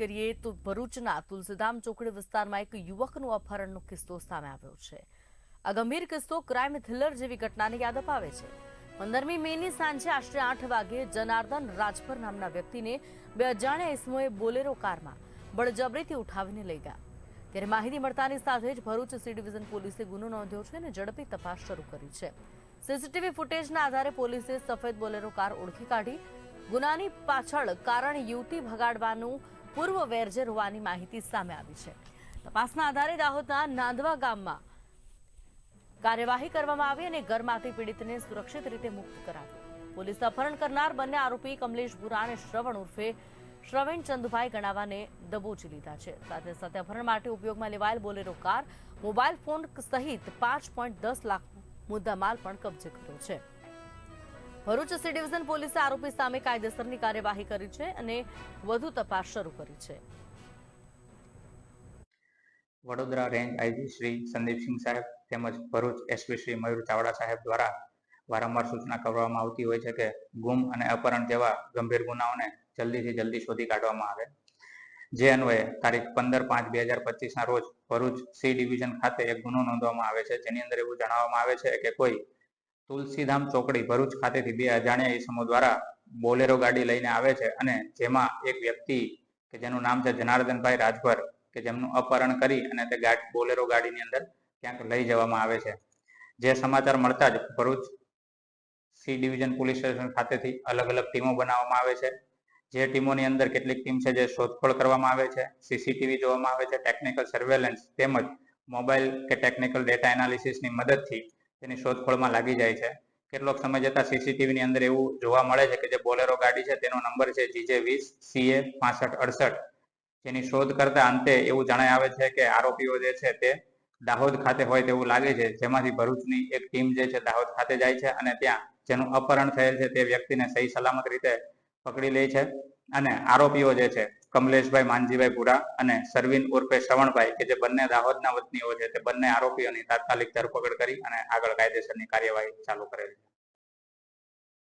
કરીએ તો ભરૂચના તુલસીધામ ચોકડી વિસ્તારમાં એક યુવકનું અપહરણનો કિસ્સો સામે આવ્યો છે. આ ગંભીર કિસ્સો ક્રાઇમ થ્રિલર જેવી ઘટનાને યાદ અપાવે છે. પંદરમી મેની સાંજે આશરે આઠ વાગે જનાર્દન રાજપર નામના વ્યક્તિને બે અજાણ્યા ઇસમોએ બોલેરો કારમાં બળજબરીથી ઉઠાવીને લઈ ગયા. ત્યારે માહિતી મળતાની સાથે જ ભરૂચ સી ડિવિઝન પોલીસે ગુનો નોંધ્યો છે અને ઝડપી તપાસ શરૂ કરી છે. સીસીટીવી ફૂટેજના આધારે પોલીસે સફેદ બોલેરો કાર ઓળખી કાઢી ગુનાની પાછળ કારણ યુવતી ભગાડવાનું પૂર્વ વેરઝેર હોવાની માહિતી સામે આવી છે. તપાસના આધારે દાહોદના નાંદવા ગામમાં કાર્યવાહી કરવામાં આવી અને ઘરમાંથી પીડિતને સુરક્ષિત રીતે મુક્ત કરાવ્યો. પોલીસ અપહરણ કરનાર બંને આરોપી કમલેશ બુરા અને શ્રવણ ઉર્ફે શ્રવણ ચંદુભાઈ ગણાવાને દબોચી લીધા છે. સાથે સાથે અપહરણ માટે ઉપયોગમાં લેવાયેલ બોલેરો કાર, મોબાઈલ ફોન સહિત પાંચ પોઈન્ટ દસ લાખ મુદ્દામાલ પણ કબજે કર્યો છે. ભરૂચ સી ડિવિઝન પોલીસે આરોપી સામે કાયદેસરની કાર્યવાહી કરી છે અને વધુ તપાસ શરૂ કરી છે. વડોદરા રેન્જ આઈજી શ્રી સંદીપસિંહ સાહેબ તેમજ ભરૂચ એસપી શ્રી મયુર ચાવડા સાહેબ દ્વારા વારંવાર સૂચના કરવામાં આવતી હોય છે કે ગુમ અને અપહરણ જેવા ગંભીર ગુનાઓને જલ્દીથી જલ્દી શોધી કાઢવામાં આવે. જે અન્વયે તારીખ પંદર પાંચ બે હજાર પચીસના રોજ ભરૂચ સી ડિવિઝન ખાતે એક ગુનો નોંધવામાં આવે છે. જેની અંદર એવું જણાવવામાં આવે છે કે કોઈ તુલસીધામ ચોકડી ભરૂચ ખાતેથી બે અજાણ્યા ઈસમો દ્વારા બોલેરો ગાડી લઈને આવે છે અને જેમાં એક વ્યક્તિ કે જેનું નામ છે જનાર્દનભાઈ રાજભર કે જેમનું અપહરણ કરી અને તે ગાડી બોલેરો ગાડીની અંદર ક્યાંક લઈ જવામાં આવે છે. જે સમાચાર મળતા જ Bharuch C division police station ખાતેથી અલગ અલગ ટીમો બનાવવામાં આવે છે. જે ટીમોની અંદર કેટલીક ટીમ છે જે શોધખોળ કરવામાં આવે છે, સીસીટીવી જોવામાં આવે છે, ટેકનિકલ સર્વેલન્સ તેમજ મોબાઈલ કે ટેકનિકલ ડેટા એનાલિસિસની મદદથી તેની શોધખોળમાં લાગી જાય છે. કેટલોક સમય જતા સીસીટીવી ની અંદર એવું જોવા મળે છે કે જે બોલેરો ગાડી છે તેનો નંબર છે જીજે વીસ, સીએ પાસઠ, અડસઠ. જેની શોધ કરતા અંતે એવું જણાય આવે છે કે આરોપીઓ જે છે તે દાહોદ ખાતે હોય તેવું લાગે છે. જેમાંથી ભરૂચની એક ટીમ જે છે દાહોદ ખાતે જાય છે અને ત્યાં જેનું અપહરણ થયેલ છે તે વ્યક્તિને સહી સલામત રીતે પકડી લે છે. અને આરોપીઓ જે છે કમલેશભાઈ, માનજીભાઈ પુરા અને સરવીન ઉર્ફે શ્રવણભાઈ કે જે બંને દાહોદના વતનીઓ છે તે બંને આરોપીઓની તાત્કાલિક ધરપકડ કરી અને આગળ કાયદેસરની કાર્યવાહી ચાલુ કરેલી છે.